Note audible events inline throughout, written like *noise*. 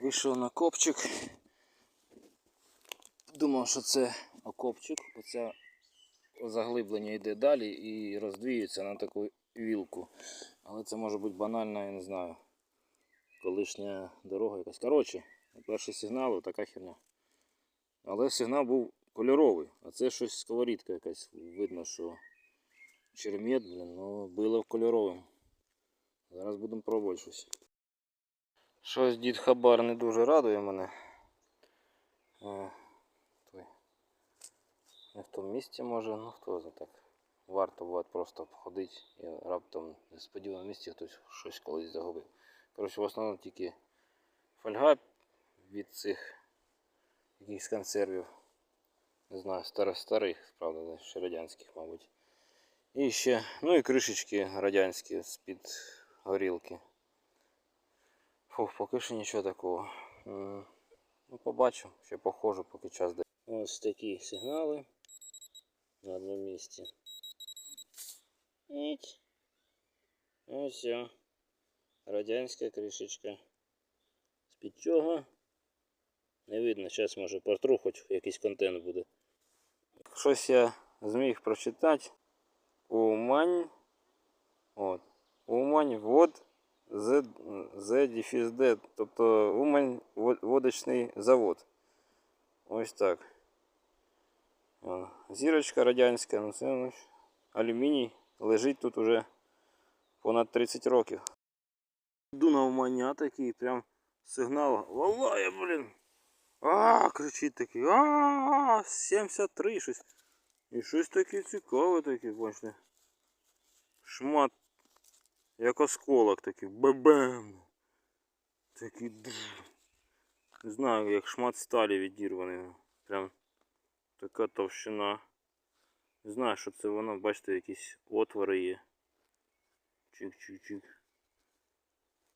Вийшов на копчик. Думав, що це окопчик, бо це заглиблення йде далі і роздвіюється на таку вілку. Але це може бути банальна, я не знаю. Колишня дорога якась. Коротше, перший сигнал така херня. Але сигнал був кольоровий, а це щось сковорідка якась. Видно, що чермет, блін, ну було кольоровим. Зараз будемо пробувати щось. Щось дід Хабар не дуже радує мене. Е. Не в тому місці може, ну хто за так. Варто буває просто походити і раптом в несподіваному місці хтось щось колись загубив. Коротше, в основному тільки фольга від цих якихось консервів. Не знаю, старих, старих, правда, ще радянських, мабуть. І ще, ну і кришечки радянські з-під горілки. Фух, поки що нічого такого. Ну, побачу, ще похожу, поки час дає. Ось такі сигнали на одному місці. Іть. Ось. Радянська кришечка. З-під чого? Не видно, зараз може портру, хоч якийсь контент буде. Щось я зміг прочитати. Умань. От. Умань вод з, з дефіс Д. Тобто Умань водочний завод. Ось так. Зірочка радянська, ну це ну, алюміній лежить тут уже понад 30 років. Йду на умання такий, прям сигнал. Валає, блін. А, кричить такий. А, 73 щось. І щось таке цікаве таке, бачите. Шмат. Як осколок такий. Бебем. Такий. Не знаю, як шмат сталі відірваний. Прям така товщина. Не знаю, що це воно, бачите, якісь отвори є. Чик-чик-чик.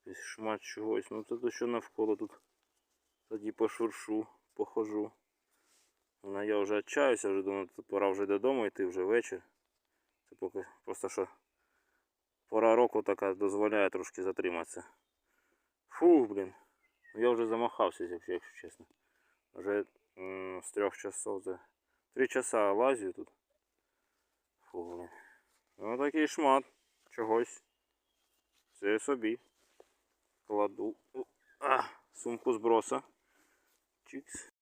Якийсь шмат чогось. Ну то що навколо тут. Тоді пошуршу, похожу. Ну, я вже відчаюся, вже думаю, пора вже додому йти, вже вечір. Це поки просто що пора року така дозволяє трошки затриматися. Фух, блін. Ну, Я вже замахався, якщо, чесно. Вже з трьох часов три часа лазю тут. Фу, блін. Ну такий шмат чогось. Це собі. Кладу. А, сумку зброса. Чікс.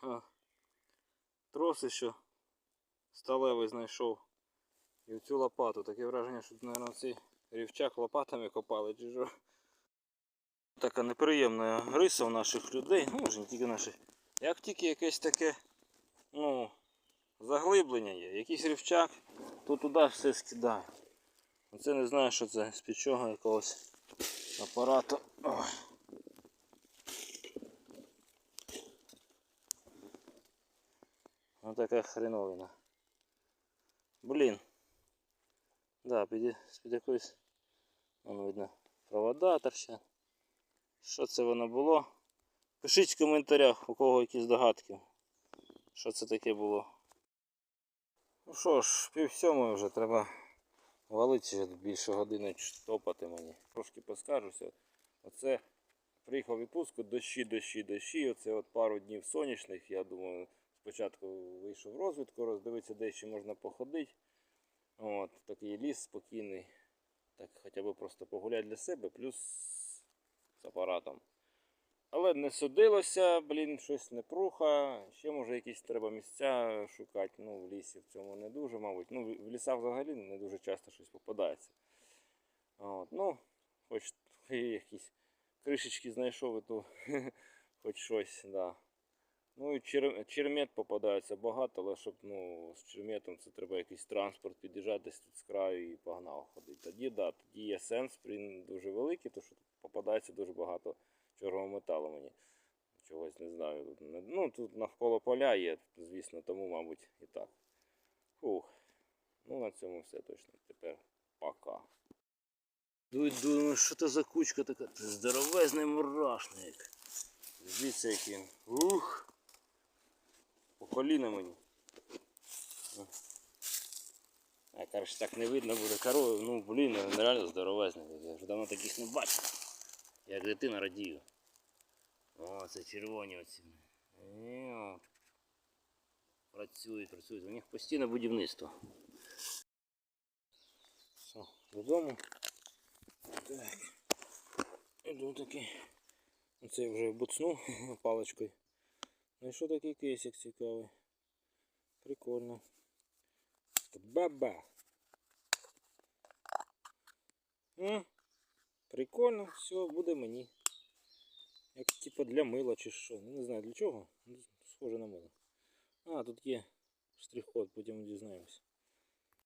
А, троси що сталевий знайшов. І в цю лопату. Таке враження, що, мабуть, цей рівчак лопатами копали чи що. Така неприємна риса в наших людей, ну може не тільки наших. Як тільки якесь таке, ну, заглиблення є, якийсь рівчак, то туди все скидає. Оце не знаю, що це з-під чого якогось апарату. Ось така хреновина. Блін. Да, під, з-під якоїсь, вон видно, провода торчать. Що це воно було? Пишіть в коментарях, у кого якісь догадки. Що це таке було. Ну що ж, пів сьомої вже треба валити більше години топати мені. Трошки поскаржуся. Оце приїхав відпустку, дощі, дощі, дощі. Оце от пару днів сонячних. Я думаю, спочатку вийшов розвідку, роздивитися, де ще можна походити. От, такий ліс спокійний. Так хоча б просто погуляти для себе, плюс з апаратом. Але не судилося, блін, щось не пруха. Ще може якісь треба місця шукати. Ну, в лісі в цьому не дуже, мабуть. Ну, в лісах взагалі не дуже часто щось попадається. От, ну, хоч якісь кришечки знайшов, і то *laughs* хоч щось, да. Ну і чер... чермет попадається багато, але щоб ну, з черметом це треба якийсь транспорт під'їжджати тут з краю і погнав ходити. Тоді да, тоді є сенс, він дуже великий, тому що попадається дуже багато чорного металу мені. Чогось не знаю. Ну, тут навколо поля є, звісно, тому, мабуть, і так. Фух. Ну, на цьому все точно. Тепер пока. Думаю, що це за кучка така? Здоровезний мурашник. Дивіться, який. Ух. По коліна мені. А, коротше, так не видно буде корою. Ну, блін, він реально здоровезний. Я вже давно таких не бачив. Як дитина радію. О, це червоні оці. Працюють, працюють. У них постійне будівництво. Все, додому. Так. Іду таки. Оце я вже буцнув паличкою. Ну і що такий кейсик цікавий? Прикольно. Баба. Прикольно, все, буде мені. Як типа для мила чи що. Ну, Не знаю для чого. Ну, Схоже на мило. А, тут є штрих-код, потім дізнаємось.